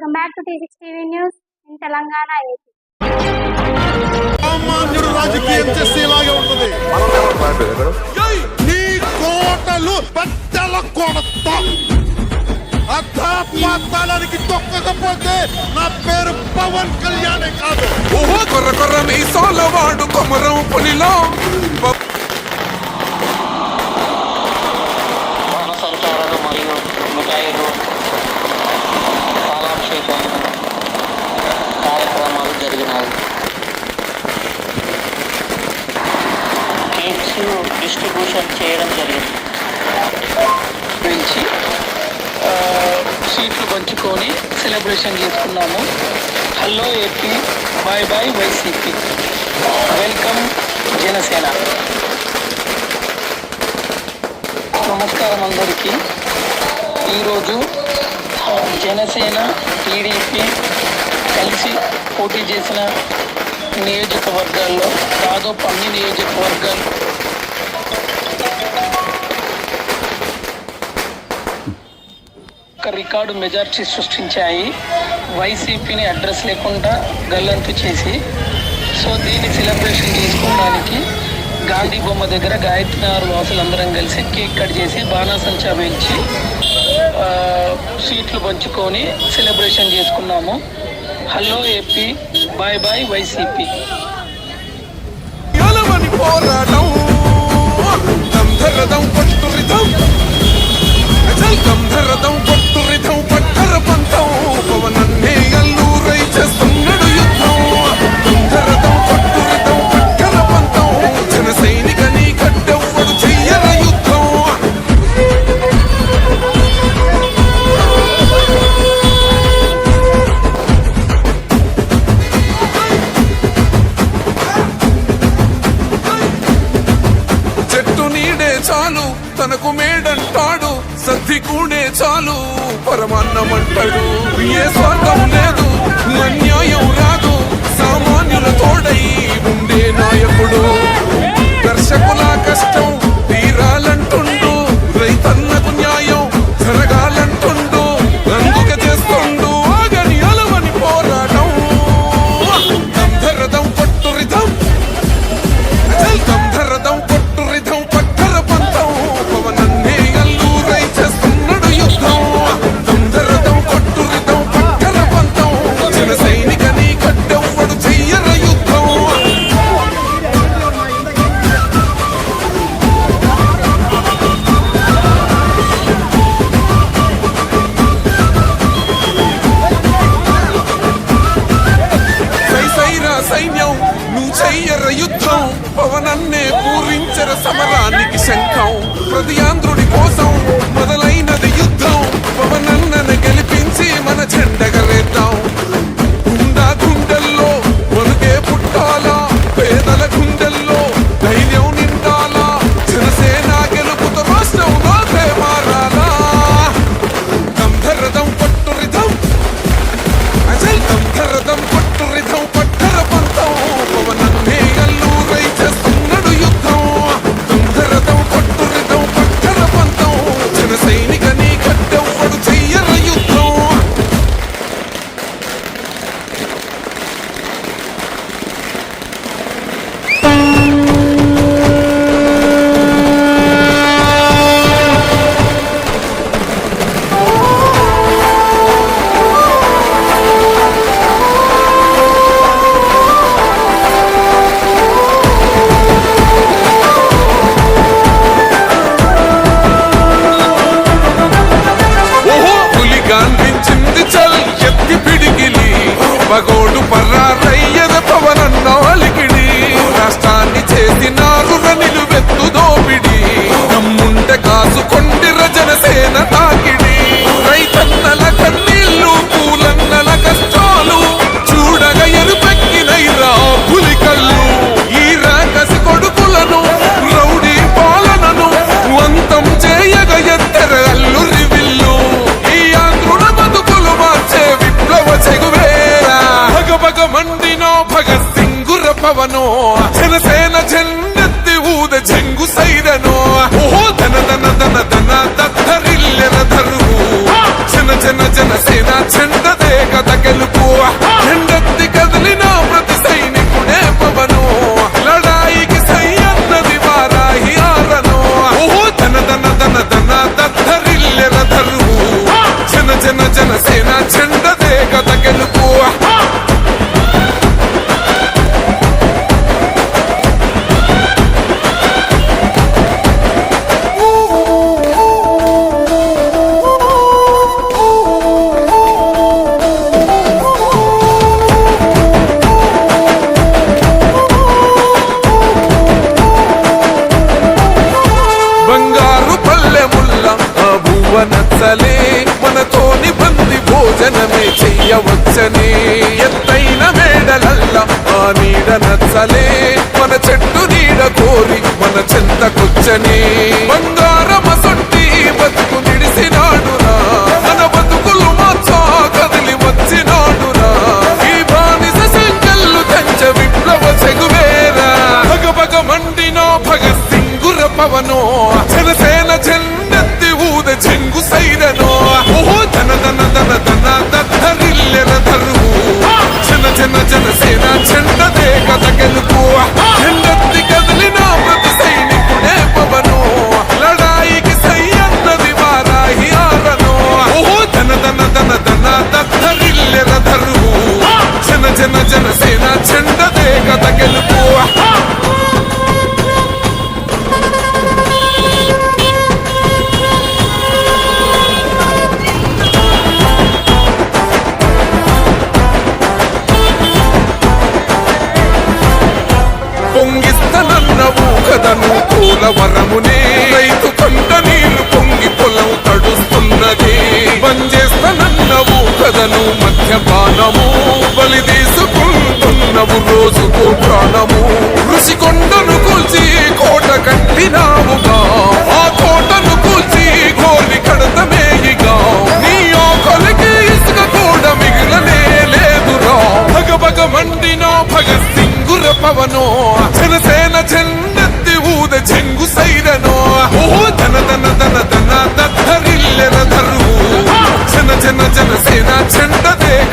Welcome back to T six TV news in Telangana AP. సామాన్యుడు రాజకీయం చేస్తే ఇలాగే ఉంటుంది. ఏయ్! నీ కోటలు బట్టల కొడత. అధాపాతాళానికి తొక్కకపోతే నా పేరు పవన్ కళ్యాణే కాదు. ఓహో కొర్ర కొర్ర మీసాల వాడు కొమరం పులిలో. కేక్స్ డిస్ట్రిబ్యూషన్ చేయడం జరిగింది. గురించి సీట్లు పంచుకొని సెలబ్రేషన్ చేసుకున్నాము. Hello AP bye bye YCP. Welcome Janasena. నమస్కారం అందరికీ. ఈరోజు జనసేన టీడీపీ కలిసి పోటీ చేసిన నియోజకవర్గాల్లో దాదాపు అన్ని నియోజకవర్గాలు ఒక రికార్డు మెజార్టీ సృష్టించాయి. వైసీపీని అడ్రస్ లేకుండా గల్లంతు చేసి సో దీన్ని సెలబ్రేషన్ చేసుకోవడానికి గాంధీ బొమ్మ దగ్గర గాయత్రి నగర్ వాసులందరం కలిసి కేక్ కట్ చేసి బాణాసంచా వేయించి సీట్లు స్వీట్లు పంచుకొని సెలబ్రేషన్ చేసుకున్నాము. Hello AP bye bye YCP పరమాన్నమంటాడు ఏ స్వార్థం లేదు అన్యాయం రాదు. సామాన్యుల తోడై ఉండే నాయకుడు. దర్శకుల కష్టం పవనో జనసేన జెండెత్తి వెచ్చని ఎత్తైన మేడలల్ల ఆ నీడ నచ్చలే. మన చెట్టు నీడ కోరి మన బంగారమస యజమానము బలి తీసుకుంటున్నవు రోజుకు ప్రాణము. ఋషి కొండను కూల్చి కోట కట్టినావుగా ఆ కోటను కూల్చి కోరి కడతమేయిగా నీ ఆకలికి ఇసుక కూడా మిగిలనే లేదురా. భగభగ భగత్ సింగుర జనసేన ఊద చెంగు సైరనో. ఓ ధన ధన ధన ధన. జన Janasena జెండదే.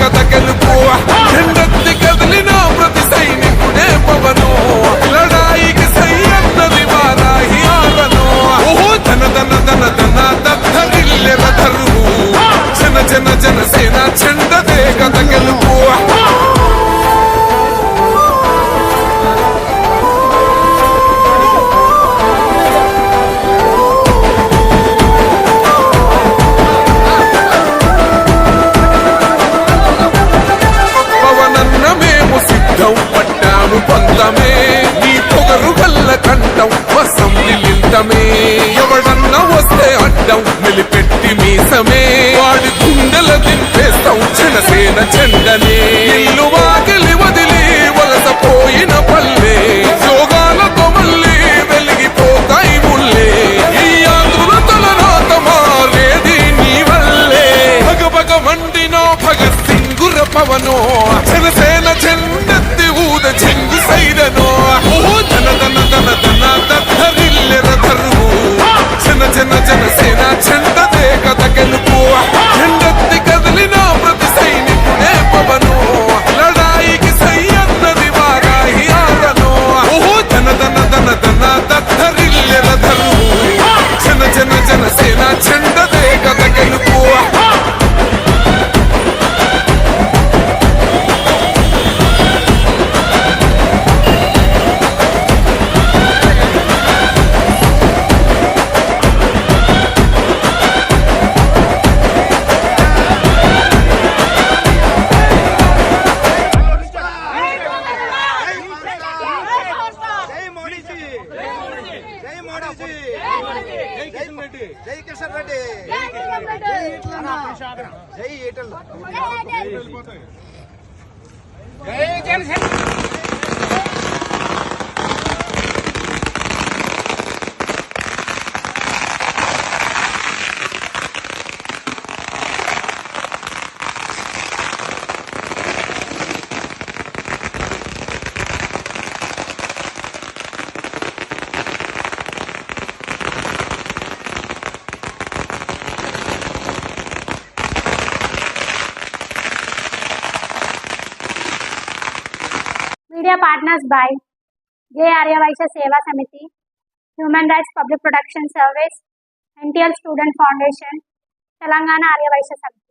Arya partners by J Aryavaishya Seva Samiti human rights public production service NTL student foundation Telangana Aryavaishya Samiti